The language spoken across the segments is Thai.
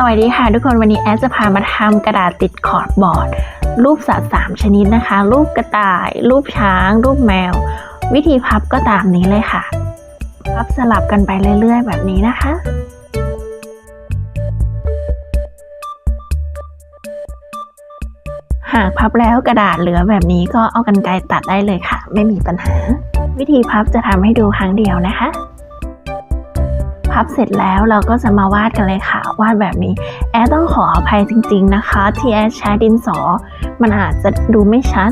สวัสดีค่ะทุกคนวันนี้แอดจะพามาทำกระดาษติดขอร์ดบอร์ด รูปสัตว์สามชนิดนะคะ รูปกระต่าย รูปช้าง รูปแมว วิธีพับก็ตามนี้เลยค่ะ พับสลับกันไปเรื่อย ๆ แบบนี้นะคะหากพับแล้วกระดาษเหลือแบบนี้ก็เอากันไกรตัดได้เลยค่ะ ไม่มีปัญหา วิธีพับจะทำให้ดูครั้งเดียวนะคะ พับเสร็จแล้วเราก็จะมาวาดกันเลยค่ะ วาดแบบนี้ แอดต้องขออภัยจริง ๆนะคะ ที่แอดใช้ดินสอ มันอาจจะดูไม่ชัด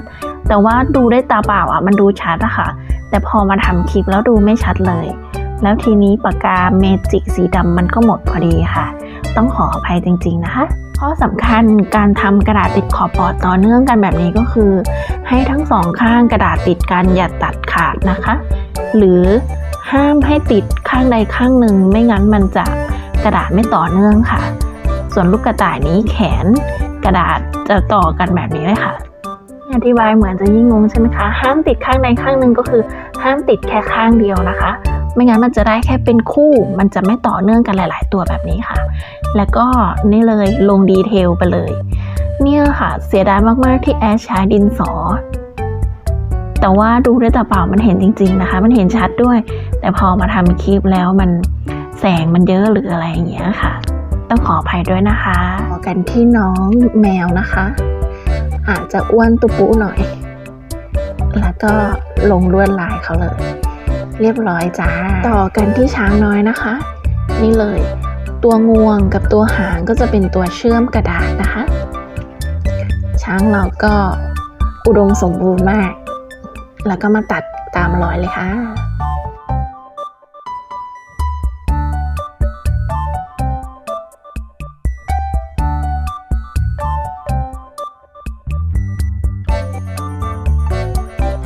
แต่ว่าดูด้วยตาเปล่าอะมันดูชัดอะค่ะ แต่พอมาทำคลิปแล้วดูไม่ชัดเลย แล้วทีนี้ปากกาเมจิกสีดำมันก็หมดพอดีค่ะ ต้องขออภัยจริง ๆ นะคะข้อสำคัญการทำกระดาษติดขอบบอร์ดต่อเนื่องกันแบบนี้ก็คือ ให้ทั้งสองข้างกระดาษติดกันอย่าตัดขาดนะคะ หรือห้ามให้ติดข้างใดข้างหนึ่งไม่งั้นมันจะ กระดาษไม่ต่อเนื่องค่ะ ส่วนลูกกระต่ายนี้แขนกระดาษจะต่อกันแบบนี้เลยค่ะ อธิบายเหมือนจะยิ่งงงใช่ไหมคะ ห้ามติดข้างใดข้างหนึ่งก็คือ ห้ามติดแค่ข้างเดียวนะคะ ไม่งั้นมันจะได้แค่เป็นคู่ มันจะไม่ต่อเนื่องกันหลาย ๆ ตัวแบบนี้ค่ะ แล้วก็นี่เลยลงดีเทลไปเลย เนี่ยค่ะ เสียดายมาก ๆ ที่แอชใช้ดินสอแต่ว่าดูด้วยตาเปล่ามันเห็นจริง ๆ นะคะ มันเห็นชัดด้วย แต่พอมาทำคลิปแล้วมัน แสงมันเยอะหรืออะไรอย่างเงี้ยค่ะ ต้องขออภัยด้วยนะคะต่อกันที่น้องแมวนะคะ อาจจะอ้วนตุปุหน่อย แล้วก็ลงลวดลายเขาเลย เรียบร้อยจ้า ต่อกันที่ช้างน้อยนะคะ นี่เลย ตัวงวงกับตัวหางก็จะเป็นตัวเชื่อมกระดาษนะคะ ช้างเราก็อุดมสมบูรณ์มาก แล้วก็มาตัดตามรอยเลยค่ะ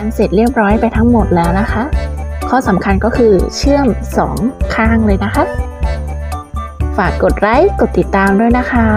อันเสร็จเรียบร้อยไปทั้งหมดแล้วนะคะ ข้อสำคัญก็คือเชื่อมสองข้างเลยนะคะ ฝากกดไลค์กดติดตามด้วยนะคะ